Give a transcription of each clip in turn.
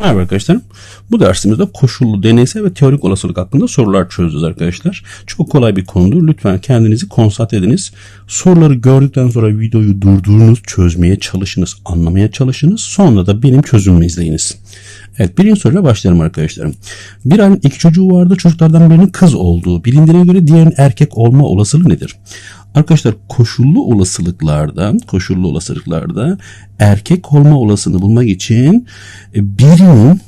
Merhaba arkadaşlar. Bu dersimizde koşullu deneysel ve teorik olasılık hakkında sorular çözeceğiz arkadaşlar. Çok kolay bir konudur. Lütfen kendinizi konsantre ediniz. Soruları gördükten sonra videoyu durdurunuz, çözmeye çalışınız, anlamaya çalışınız. Sonra da benim çözümümü izleyiniz. Evet birinci soruyla başlayalım arkadaşlarım. Bir ailenin iki çocuğu vardı. Çocuklardan birinin kız olduğu bilindiğine göre diğerinin erkek olma olasılığı nedir? Arkadaşlar koşullu olasılıklarda, koşullu olasılıklarda erkek olma olasılığını bulmak için e, birinin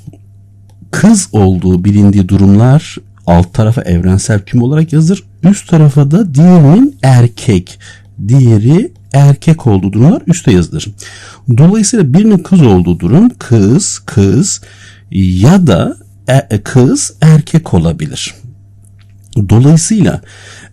kız olduğu bilindiği durumlar alt tarafa evrensel küm olarak yazılır. Üst tarafa da diğerinin erkek, diğeri erkek olduğu durumlar üstte yazılır. Dolayısıyla birinin kız olduğu durum kız, kız ya da e, kız erkek olabilir. Dolayısıyla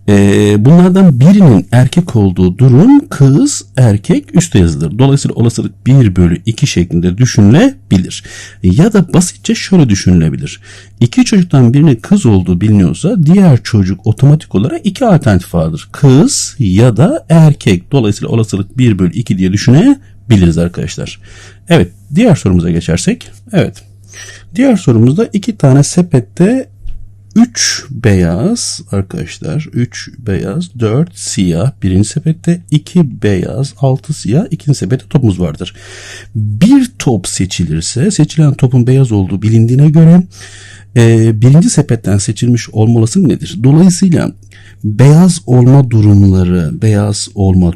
e, bunlardan birinin erkek olduğu durum kız erkek üstte yazılır. Dolayısıyla olasılık 1 bölü 2 şeklinde düşünülebilir. Ya da basitçe şöyle düşünülebilir. İki çocuktan birinin kız olduğu biliniyorsa diğer çocuk otomatik olarak iki alternatif vardır. Kız ya da erkek. Dolayısıyla olasılık 1 bölü 2 diye düşünebiliriz arkadaşlar. Evet diğer sorumuza geçersek. Evet. Diğer sorumuzda iki tane sepette 3 beyaz arkadaşlar 3 beyaz 4 siyah birinci sepette 2 beyaz 6 siyah ikinci sepette topumuz vardır. Bir top seçilirse seçilen topun beyaz olduğu bilindiğine göre e, birinci sepetten seçilmiş olma olasılığı nedir? Dolayısıyla beyaz olma durumları beyaz olma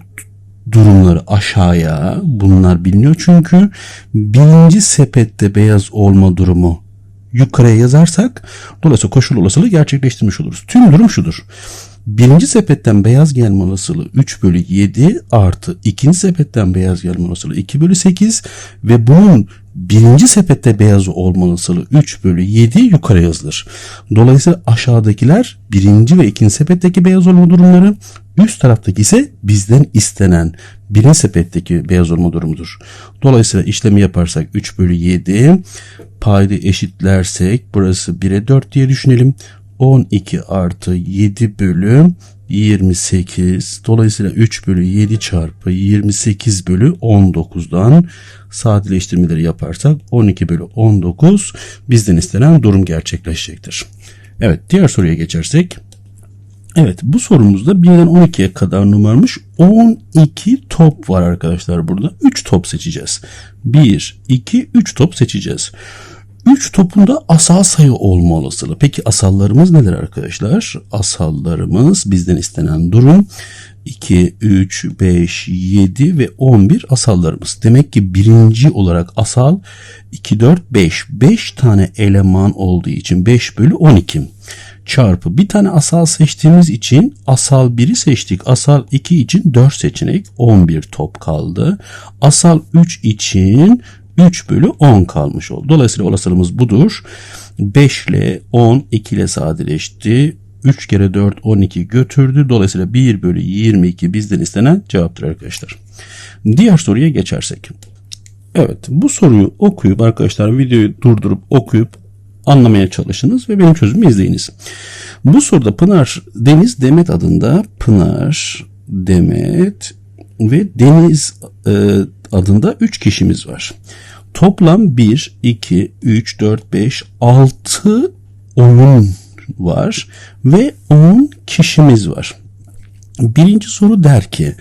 durumları aşağıya bunlar biliniyor çünkü birinci sepette beyaz olma durumu yukarıya yazarsak dolayısıyla koşul olasılığı gerçekleştirmiş oluruz. Tüm durum şudur. Birinci sepetten beyaz gelme olasılığı 3 bölü 7 artı ikinci sepetten beyaz gelme olasılığı 2 bölü 8 ve bunun birinci sepette beyaz olma olasılığı 3 bölü 7 yukarı yazılır. Dolayısıyla aşağıdakiler birinci ve ikinci sepetteki beyaz olma durumları üst taraftaki ise bizden istenen birinci sepetteki beyaz olma durumudur. Dolayısıyla işlemi yaparsak 3 bölü 7 payda eşitlersek burası 1'e 4 diye düşünelim. 12 artı 7 bölü 28 dolayısıyla 3 bölü 7 çarpı 28 bölü 19'dan sadeleştirmeleri yaparsak 12 bölü 19 bizden istenen durum gerçekleşecektir. Evet diğer soruya geçersek. Evet bu sorumuzda 1'den 12'ye kadar numaramış 12 top var arkadaşlar burada. 3 top seçeceğiz. 1, 2, 3 top seçeceğiz. 3 topunda asal sayı olma olasılığı. Peki asallarımız neler arkadaşlar? Asallarımız bizden istenen durum 2, 3, 5, 7 ve 11 asallarımız. Demek ki birinci olarak asal 2, 4, 5. 5 tane eleman olduğu için 5 bölü 12 çarpı bir tane asal seçtiğimiz için asal 1'i seçtik. Asal 2 için 4 seçenek 11 top kaldı. Asal 3 için 3 bölü 10 kalmış oldu. Dolayısıyla olasılığımız budur. 5 ile 10 2 ile sadeleşti. 3 kere 4 12 götürdü. Dolayısıyla 1 bölü 22 bizden istenen cevaptır arkadaşlar. Diğer soruya geçersek. Evet bu soruyu okuyup arkadaşlar videoyu durdurup okuyup anlamaya çalışınız ve benim çözümümü izleyiniz. Bu soruda Pınar Deniz Demet adında Pınar Demet ve Deniz e, adında 3 kişimiz var. Toplam 1, 2, 3, 4, 5, 6 oyun var ve 10 kişimiz var. Birinci soru der ki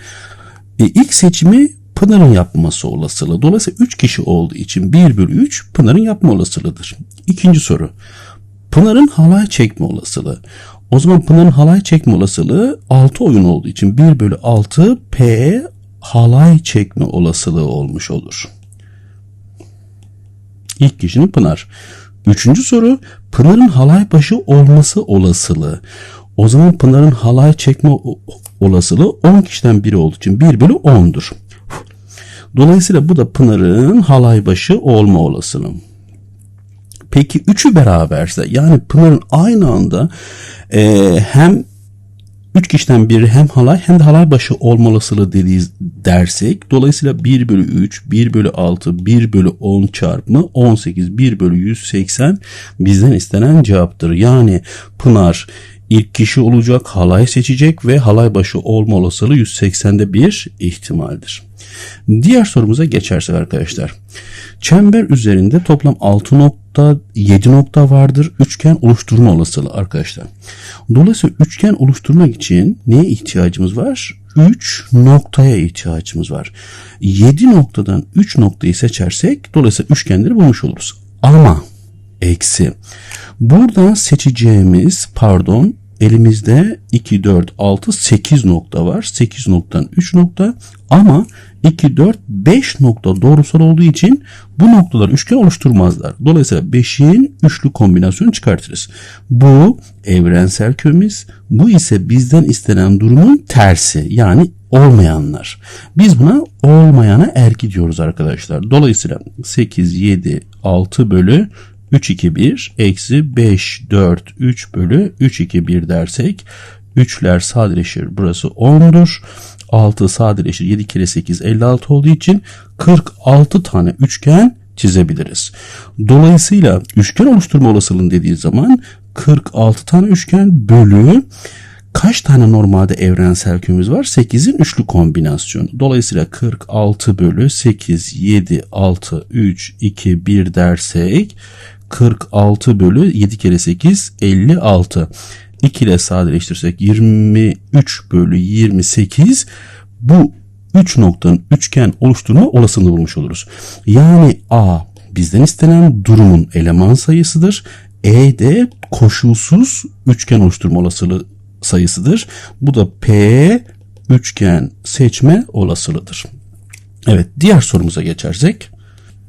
e, ilk seçimi Pınar'ın yapması olasılığı. Dolayısıyla 3 kişi olduğu için 1 bölü 3 Pınar'ın yapma olasılığıdır. İkinci soru. Pınar'ın halay çekme olasılığı. O zaman Pınar'ın halay çekme olasılığı 6 oyun olduğu için 1 bölü 6 P halay çekme olasılığı olmuş olur. İlk kişinin Pınar. Üçüncü soru Pınar'ın halay başı olması olasılığı. O zaman Pınar'ın halay çekme olasılığı 10 kişiden biri olduğu için 1 bölü 10'dur. Dolayısıyla bu da Pınar'ın halay başı olma olasılığı. Peki üçü beraberse yani Pınar'ın aynı anda e, hem üç kişiden biri hem halay hem de halay başı olma olasılığı dersek dolayısıyla 1 bölü 3, 1 bölü 6, 1 bölü 10 çarpımı 18, 1 bölü 180 bizden istenen cevaptır. Yani Pınar ilk kişi olacak, halay seçecek ve halay başı olma olasılığı 180'de bir ihtimaldir. Diğer sorumuza geçersek arkadaşlar. Çember üzerinde toplam 6 nokta 7 nokta vardır. Üçgen oluşturma olasılığı arkadaşlar. Dolayısıyla üçgen oluşturmak için neye ihtiyacımız var? 3 noktaya ihtiyacımız var. 7 noktadan 3 noktayı seçersek dolayısıyla üçgenleri bulmuş oluruz. Ama eksi. Buradan seçeceğimiz pardon elimizde 2, 4, 6, 8 nokta var. 8 noktadan 3 nokta ama 2, 4, 5 nokta doğrusal olduğu için bu noktalar üçgen oluşturmazlar. Dolayısıyla 5'in üçlü kombinasyonu çıkartırız. Bu evrensel kümemiz. Bu ise bizden istenen durumun tersi. Yani olmayanlar. Biz buna olmayana ergi diyoruz arkadaşlar. Dolayısıyla 8, 7, 6 bölü 3, 2, 1 eksi 5, 4, 3 bölü 3, 2, 1 dersek 3'ler sadeleşir. Burası 10'dur. 6 sadeleşir. 7 kere 8 56 olduğu için 46 tane üçgen çizebiliriz. Dolayısıyla üçgen oluşturma olasılığını dediği zaman 46 tane üçgen bölü kaç tane normalde evrensel kümemiz var? 8'in üçlü kombinasyonu. Dolayısıyla 46 bölü 8, 7, 6, 3, 2, 1 dersek 46 bölü 7 kere 8 56. 2 ile sadeleştirsek 23 bölü 28 bu 3 noktanın üçgen oluşturma olasılığını bulmuş oluruz. Yani A bizden istenen durumun eleman sayısıdır. E de koşulsuz üçgen oluşturma olasılığı sayısıdır. Bu da P üçgen seçme olasılığıdır. Evet diğer sorumuza geçersek.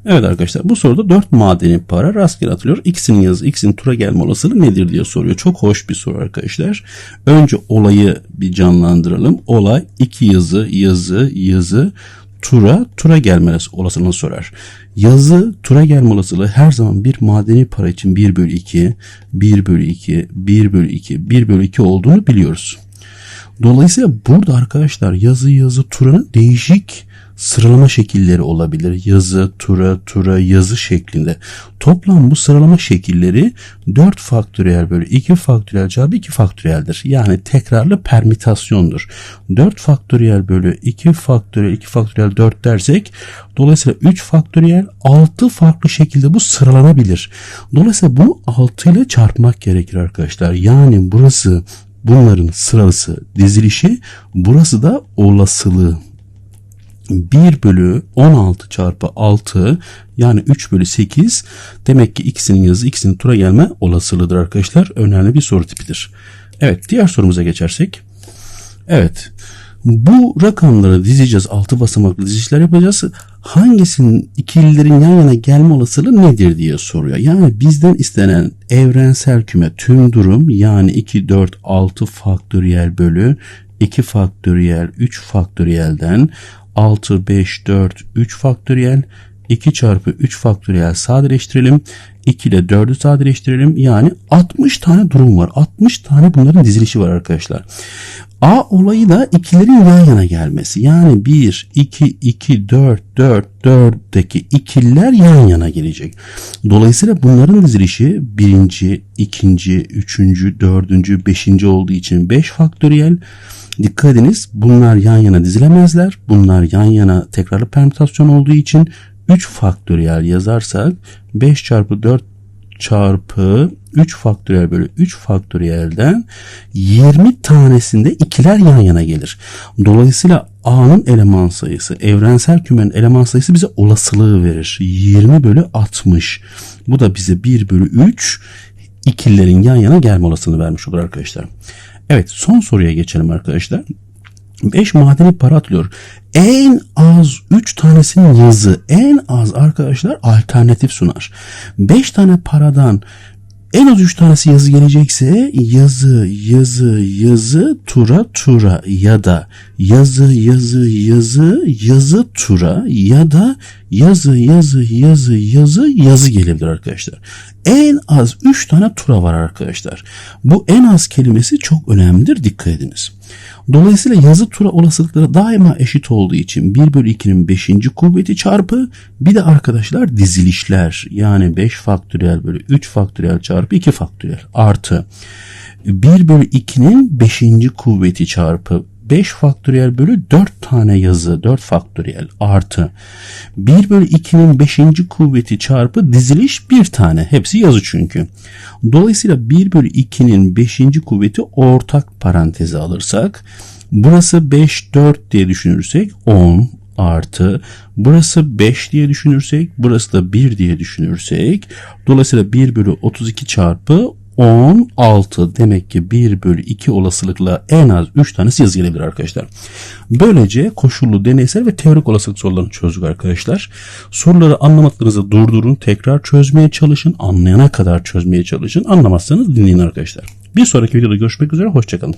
Evet arkadaşlar bu soruda 4 madeni para rastgele atılıyor. X'in yazı, X'in tura gelme olasılığı nedir diye soruyor. Çok hoş bir soru arkadaşlar. Önce olayı bir canlandıralım. Olay iki yazı, yazı, yazı, tura, tura gelme olasılığını sorar. Yazı, tura gelme olasılığı her zaman bir madeni para için 1 bölü 2, 1 bölü 2, 1 bölü 2, 1 bölü 2 olduğunu biliyoruz. Dolayısıyla burada arkadaşlar yazı yazı turanın değişik sıralama şekilleri olabilir. Yazı, tura, tura, yazı şeklinde. Toplam bu sıralama şekilleri 4 faktöriyel bölü 2 faktöriyel cevabı 2 faktöriyeldir. Yani tekrarlı permütasyondur. 4 faktöriyel bölü 2 faktöriyel 2 faktöriyel 4 dersek dolayısıyla 3 faktöriyel 6 farklı şekilde bu sıralanabilir. Dolayısıyla bunu 6 ile çarpmak gerekir arkadaşlar. Yani burası bunların sırası dizilişi burası da olasılığı 1 bölü 16 çarpı 6 yani 3 bölü 8 demek ki ikisinin yazı ikisinin tura gelme olasılığıdır arkadaşlar. Önemli bir soru tipidir. Evet diğer sorumuza geçersek. Evet bu rakamları dizeceğiz. Altı basamaklı dizişler yapacağız. Hangisinin ikililerin yan yana gelme olasılığı nedir diye soruyor. Yani bizden istenen evrensel küme tüm durum yani 2, 4, 6 faktöriyel bölü 2 faktöriyel 3 faktöriyelden 6, 5, 4, 3 faktöriyel 2 çarpı 3 faktöriyel sadeleştirelim. 2 ile 4'ü sadeleştirelim. Yani 60 tane durum var. 60 tane bunların dizilişi var arkadaşlar. A olayı da ikilerin yan yana gelmesi. Yani 1, 2, 2, 4, 4, 4'teki ikililer yan yana gelecek. Dolayısıyla bunların dizilişi birinci, ikinci, üçüncü, dördüncü, beşinci olduğu için 5 faktöriyel. Dikkat ediniz bunlar yan yana dizilemezler. Bunlar yan yana tekrarlı permütasyon olduğu için 3 faktöriyel yazarsak 5 çarpı 4 çarpı 3 faktöriyel bölü 3 faktöriyelden 20 tanesinde ikiler yan yana gelir. Dolayısıyla A'nın eleman sayısı, evrensel kümenin eleman sayısı bize olasılığı verir. 20 bölü 60. Bu da bize 1 bölü 3 ikililerin yan yana gelme olasılığını vermiş olur arkadaşlar. Evet son soruya geçelim arkadaşlar. 5 madeni para atılıyor. En az 3 tanesinin yazı en az arkadaşlar alternatif sunar. 5 tane paradan en az 3 tanesi yazı gelecekse yazı, yazı, yazı, tura, tura ya da yazı, yazı, yazı, yazı, tura ya da yazı, yazı, yazı, yazı, yazı gelebilir arkadaşlar. En az 3 tane tura var arkadaşlar. Bu en az kelimesi çok önemlidir. Dikkat ediniz. Dolayısıyla yazı tura olasılıkları daima eşit olduğu için 1 bölü 2'nin 5. kuvveti çarpı bir de arkadaşlar dizilişler yani 5 faktöriyel bölü 3 faktöriyel çarpı 2 faktöriyel artı 1 bölü 2'nin 5. kuvveti çarpı 5 faktöriyel bölü 4 tane yazı 4 faktöriyel artı 1 bölü 2'nin 5. kuvveti çarpı diziliş 1 tane. Hepsi yazı çünkü. Dolayısıyla 1 bölü 2'nin 5. kuvveti ortak paranteze alırsak burası 5 4 diye düşünürsek 10 artı burası 5 diye düşünürsek burası da 1 diye düşünürsek dolayısıyla 1 bölü 32 çarpı 16 demek ki 1 bölü 2 olasılıkla en az 3 tanesi yazı gelebilir arkadaşlar. Böylece koşullu deneysel ve teorik olasılık sorularını çözdük arkadaşlar. Soruları anlamadığınızda durdurun tekrar çözmeye çalışın anlayana kadar çözmeye çalışın anlamazsanız dinleyin arkadaşlar. Bir sonraki videoda görüşmek üzere hoşçakalın.